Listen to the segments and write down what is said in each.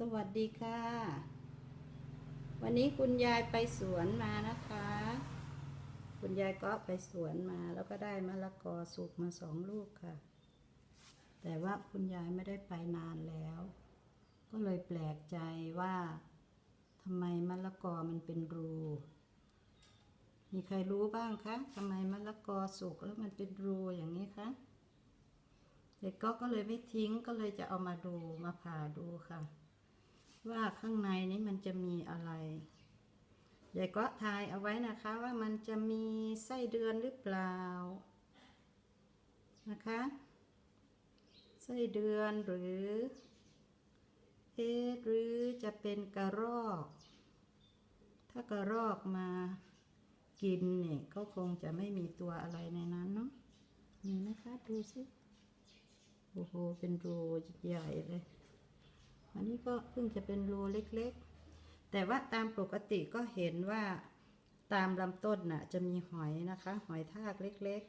สวัสดีค่ะ วันนี้คุณยายไปสวนมานะคะ คุณยายก็ไปสวนมาแล้วก็ได้มะละกอสุกมาสองลูกค่ะ แต่ว่าคุณยายไม่ได้ไปนานแล้ว ก็เลยแปลกใจว่าทำไมมะละกอมันเป็นรู มีใครรู้บ้างคะทำไมมะละกอสุกแล้วมันเป็นรูอย่างนี้คะเด็กก็ก็เลยไม่ทิ้งก็เลยจะเอามาดูมาผ่าดูค่ะ ว่าข้างในนี้มันจะมีอะไรยายก็ทายเอาไว้นะคะว่ามันจะมีไส้เดือนหรือเปล่านะคะไส้เดือนหรือเอหรือจะเป็นกระรอก ถ้ากระรอกมากินเนี่ยก็คงจะไม่มีตัวอะไรในนั้นเนาะมีไหมคะดูสิโอ้โหเป็นรูใหญ่เลย อันนี้ก็เพิ่งจะเป็นรูเล็กๆ แต่ว่าตามปกติก็เห็นว่าตามลำต้นน่ะจะมีหอยนะคะ หอยทากเล็ก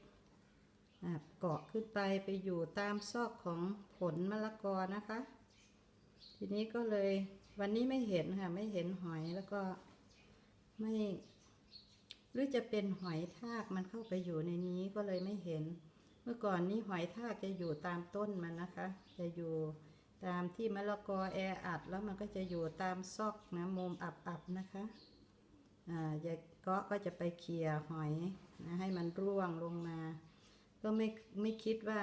ๆเกาะขึ้นไปไปอยู่ตามซอกของผลมะละกอนะคะ ทีนี้ก็เลยวันนี้ไม่เห็นค่ะ ไม่เห็นหอยแล้วก็ไม่หรือจะเป็นหอยทากมันเข้าไปอยู่ในนี้ก็เลยไม่เห็น เมื่อก่อนนี้หอยทากจะอยู่ตามต้นมันนะคะ จะอยู่ ตามที่มะละกอแออัดแล้วมันก็จะอยู่ตามซอกนะมุมอับๆนะคะอ่ายายเกาะก็จะไปเคลียร์หอยนะให้มันร่วงลงมา ก็ไม่ไม่คิดว่า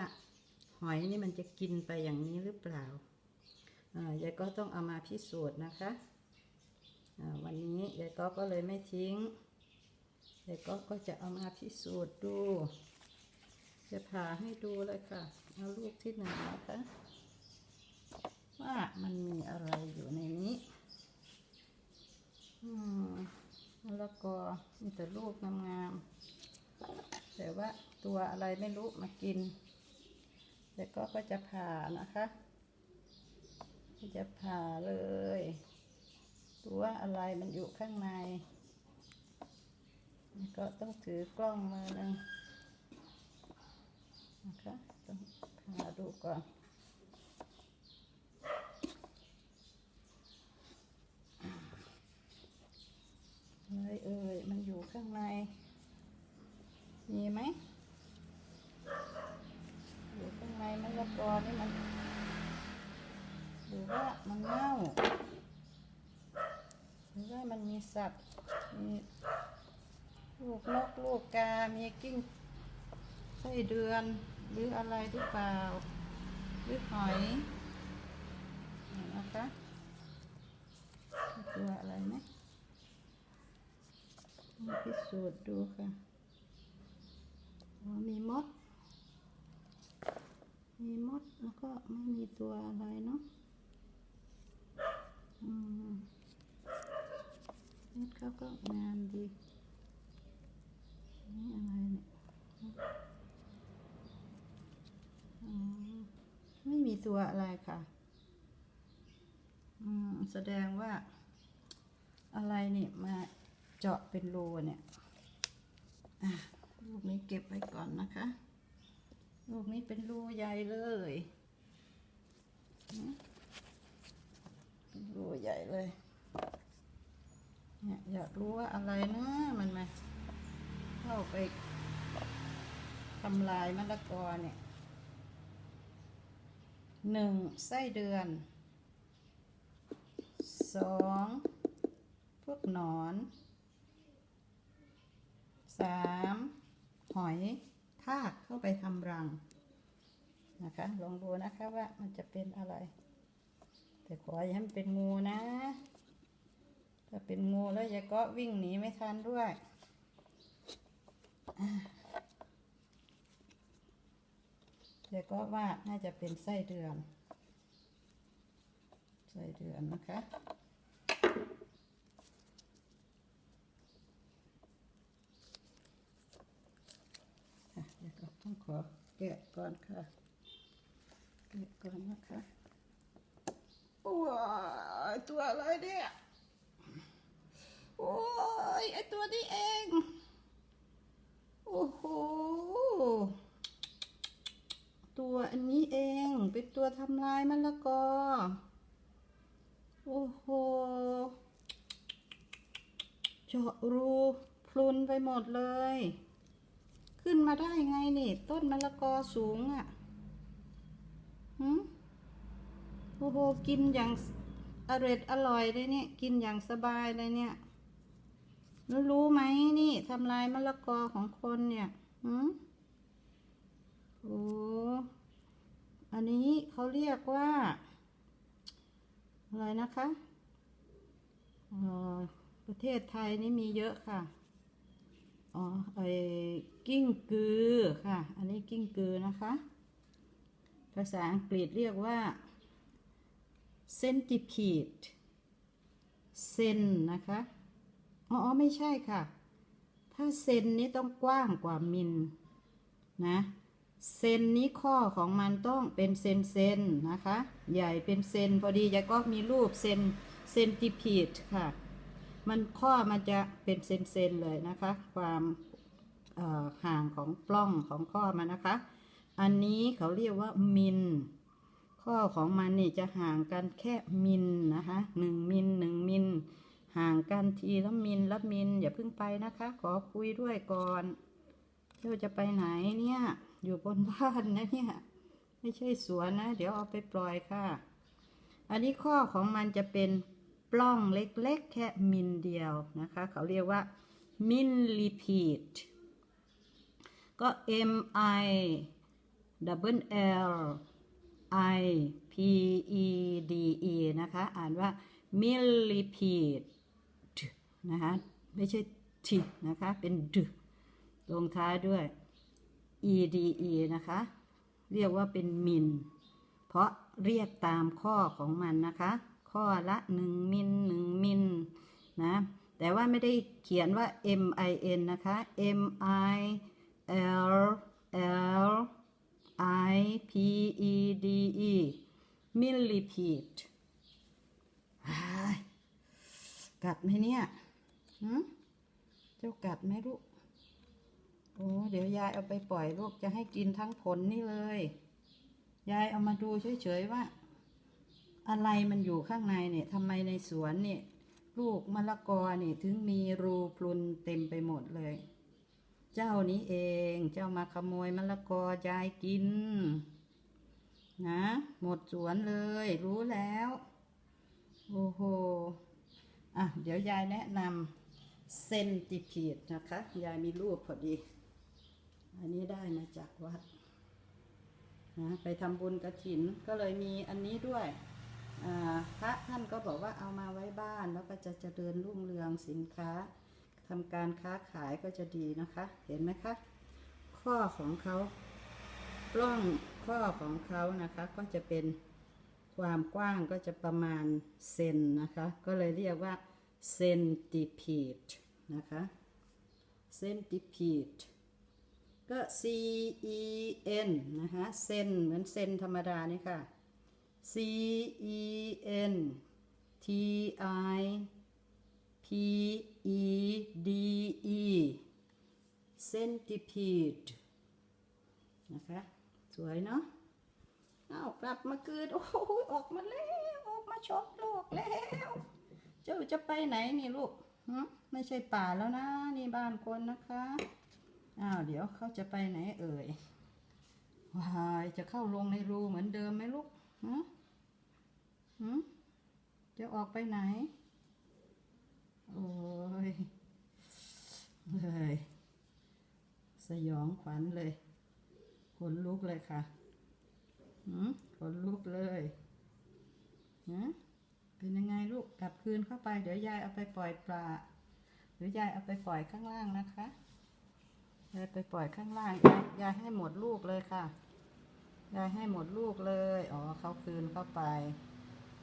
หอยนี่มันจะกินไปอย่างนี้หรือเปล่าอ่ายายก็ต้องเอามาพิสูจน์นะคะอ่าวันนี้ยายก็ก็เลยไม่ทิ้งยายก็ก็จะเอามาพิสูจน์ดู จะผ่าให้ดูเลยค่ะ เอาลูกที่หนึ่งนะคะ ว่ามันมีอะไรอยู่ในนี้อืมมะละกอมีแต่ลูกงามๆแต่ว่าตัวอะไรไม่รู้มากิน แต่ก็ก็จะผ่านะคะจะผ่าเลยดูว่าอะไรมันอยู่ข้างใน ก็ต้องถือกล้องมือนึ่งนะคะต้องหาดูก่อนอะไรเอ่ยมันอยู่ข้างใน มีไหมอยู่ข้างในมะละกอนี่มันหรือว่ามันเน่าหรือว่า มันมีสัตว์มีลูกนกลูกกา มีกิ้งไส้เดือน หรืออะไรหรือเปล่า หรือหอยนะคะตัวอะไรไหมพิสูจน์ดูค่ะมีมด มีมดแล้วก็ไม่มีตัวอะไรเนาะอืม มดเขาก็งามดี นี่อะไรเนี่ยไม่มีตัวอะไรค่ะ อืม แสดงว่า อะไรเนี่ยมาเจาะเป็นรูเนี่ย อะลูกนี้เก็บไว้ก่อนนะคะ ลูกนี้เป็นรูใหญ่เลยเป็นรูใหญ่เลย เนี่ยอยากรู้ว่าอะไรนะมันมาเข้าไปทำลายมะละกอเนี่ยหนึ่งไส้เดือนสองพวกหนอนสามหอยทากเข้าไปทำรังนะคะ ลองดูนะคะว่ามันจะเป็นอะไร แต่ขออย่าให้มันเป็นงูนะ ถ้าเป็นงูแล้วยายก็วิ่งหนีไม่ทันด้วยเดี๋ยก็ว่าน่าจะเป็นไส้เดือน ไส้เดือนนะคะเดี๋ยวก็ต้องขอแกะก่อนค่ะ แกะก่อนนะคะโอ้ยตัวอะไรเนี่ย โอ้ยไอตัวนี้เอง โอ้โห ตัวอันนี้เอง เป็นตัวทำลายมะละกอ โอ้โห เจาะรูพรุนไปหมดเลย ขึ้นมาได้ไงนี่ ต้นมะละกอสูงอะ่ะหืมโอ้โห กินอย่างอร่อยอร่อยเลยเนี่ย กินอย่างสบายเลยเนี่ย แล้วรู้ไหมนี่ทำลายมะละกอของคนเนี่ยหืมโอ้อันนี้เขาเรียกว่า อะไรนะคะออประเทศไทยนี่มีเยอะค่ะ อ๋อไอ้กิ้งกือค่ะ อันนี้กิ้งกือนะคะ ภาษาอังกฤษเรียกว่า centipede เซนนะคะ อ๋อไม่ใช่ค่ะ ถ้าเซนนี้ต้องกว้างกว่ามิลนะ เซนนี้ข้อของมันต้องเป็นเซนเซนนะคะ ใหญ่เป็นเซนพอดียายก็มีรูปเซนเซนติพีดค่ะ มันข้อมันจะเป็นเซนเซนเลยนะคะ ความห่างของปล้องของข้อมันนะคะ อันนี้เขาเรียกว่ามิลข้อของมันนี่จะห่างกันแค่มิลนะคะหนึ่งมิลหนึ่งมิล ห่างกันทีละมิลละมิลอย่าเพิ่งไปนะคะ ขอคุยด้วยก่อนเจ้าจะไปไหนเนี่ย อยู่บนบ้านนะเนี่ย ไม่ใช่สวนนะ เดี๋ยวเอาไปปล่อยค่ะ อันนี้ข้อของมันจะเป็นปล้องเล็กๆ แค่มิลเดียวนะคะ เขาเรียกว่ามิลลิพีดก็ M I double L I P E D E นะคะ อ่านว่า millipede นะคะไม่ใช่ t นะคะเป็น d ลงท้ายด้วย e d e นะคะ เรียกว่าเป็นมิลเพราะเรียกตามข้อของมันนะคะ ข้อละ1มิล1มิลนะแต่ว่าไม่ได้เขียนว่า m i n นะคะ m i l l i p e d e millipede อ้ายกัดไหมเนี่ย หืมเจ้ากัดไหมลูก โอ้เดี๋ยวยายเอาไปปล่อยลูกจะให้กินทั้งผลนี่เลย ยายเอามาดูเฉยๆว่า อะไรมันอยู่ข้างในเนี่ยทำไมในสวนเนี่ย ลูกมะละกอเนี่ยถึงมีรูพรุนเต็มไปหมดเลย เจ้านี้เองเจ้ามาขโมยมะละกอยายกิน นะ หมดสวนเลย รู้แล้ว โอ้โหอะ เดี๋ยวยายแนะนำ เซนติพีดนะคะ ยายมีรูปพอดี อันนี้ได้มาจากวัดนะไปทำบุญกระถินก็เลยมีอันนี้ด้วยพระท่านก็บอกว่าเอามาไว้บ้านแล้วก็จะเจริญรุ่งเรืองสินค้าทำการค้าขายก็จะดีนะคะ เห็นไหมคะ ข้อของเขาปล้องข้อของเขานะคะก็จะเป็นความกว้างก็จะประมาณเซนนะคะ ก็เลยเรียกว่า เซนติพีดนะคะเซนติพีดก็ C E N นะคะเซนเหมือนเซนธรรมดานี่ค่ะ C E N T I P E D E centipede นะคะ สวยเนาะเอากลับมาเกิด โอ้โหออกมาแล้ว ออกมาชกโลกแล้ว เจ้าจะไปไหนนี่ลูกไม่ใช่ป่าแล้วนะ นี่บ้านคนนะคะ อ้าวเดี๋ยวเขาจะไปไหนเอ่ยว้ายจะเข้าลงในรูเหมือนเดิมไหมลูกฮะหืจะออกไปไหน โอ้ย เลย สยองขวัญเลย ขนลุกเลยค่ะหืขนลุกเลยฮะ เป็นยังไงลูกกลับคืนเข้าไป เดี๋ยวยายเอาไปปล่อยปลาหรือยายเอาไปปล่อยข้างล่างนะคะยายไปปล่อยข้างล่างยายยายให้หมดลูกเลยค่ะยายให้หมดลูกเลยอ๋อเขาคืนเข้าไป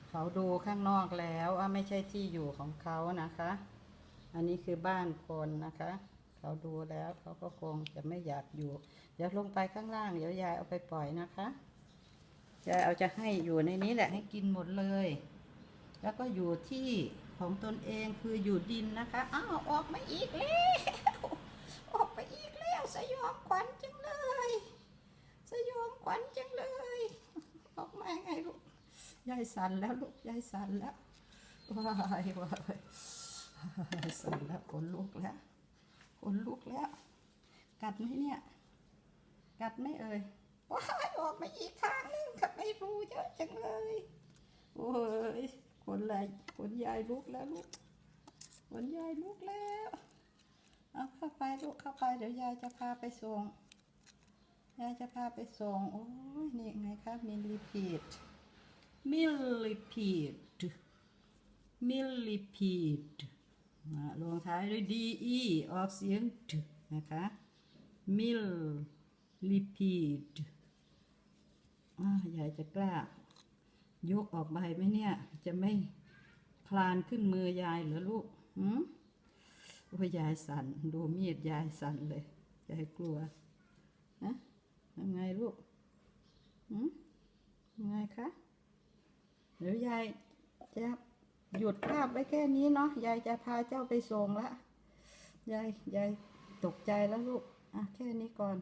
เขาดูข้างนอกแล้วว่าไม่ใช่ที่อยู่ของเขานะคะ อันนี้คือบ้านคนนะคะ เขาดูแล้วเขาก็คงจะไม่อยากอยู่ เดี๋ยวลงไปข้างล่างเดี๋ยวยายเอาไปปล่อยนะคะยายเอาจะให้อยู่ในนี้แหละให้กินหมดเลย แล้วก็อยู่ที่ของตนเองคืออยู่ดินนะคะ อ้าว ออกมาอีกแล้ว ออกไปอีกแล้ว สยองขวัญจังเลย สยองขวัญจังเลย ออกมาไงลูก ยายสันแล้วลูก ยายสันแล้ว ว้ายว้ายสันแล้วขนลุกแล้วขนลุกแล้ว กัดไหมเนี่ย กัดไหมเอ่ย ว้ายออกมาอีกข้างนึงทำไม่รูเยอะจังเลย โอ้ย ขนไหลขนยายลุกแล้วลูกขนยายลุกแล้วเอาเข้าไปลูกเข้าไปเดี๋ยวยายจะพาไปส่งยายจะพาไปส่งโอ้ยนี่ไงคะมิลลิพีดมิลลิพีดมิลลิพีดมาลงท้ายด้วย de ออกเสียงดนะคะมิลลิพีดอ่ายายจะกล้า ยกออกไปไหมเนี่ย จะไม่คลานขึ้นมือยายเหรอลูกหืมโอ้ยายสั่นดูมีดยายสั่นเลยยายกลัวนะยังไงลูกหืมยังไงคะเดี๋ยวยายจะหยุดภาพไว้แค่นี้เนาะยายจะพาเจ้าไปส่งละยายยายตกใจแล้วลูกอะแค่นี้ก่อน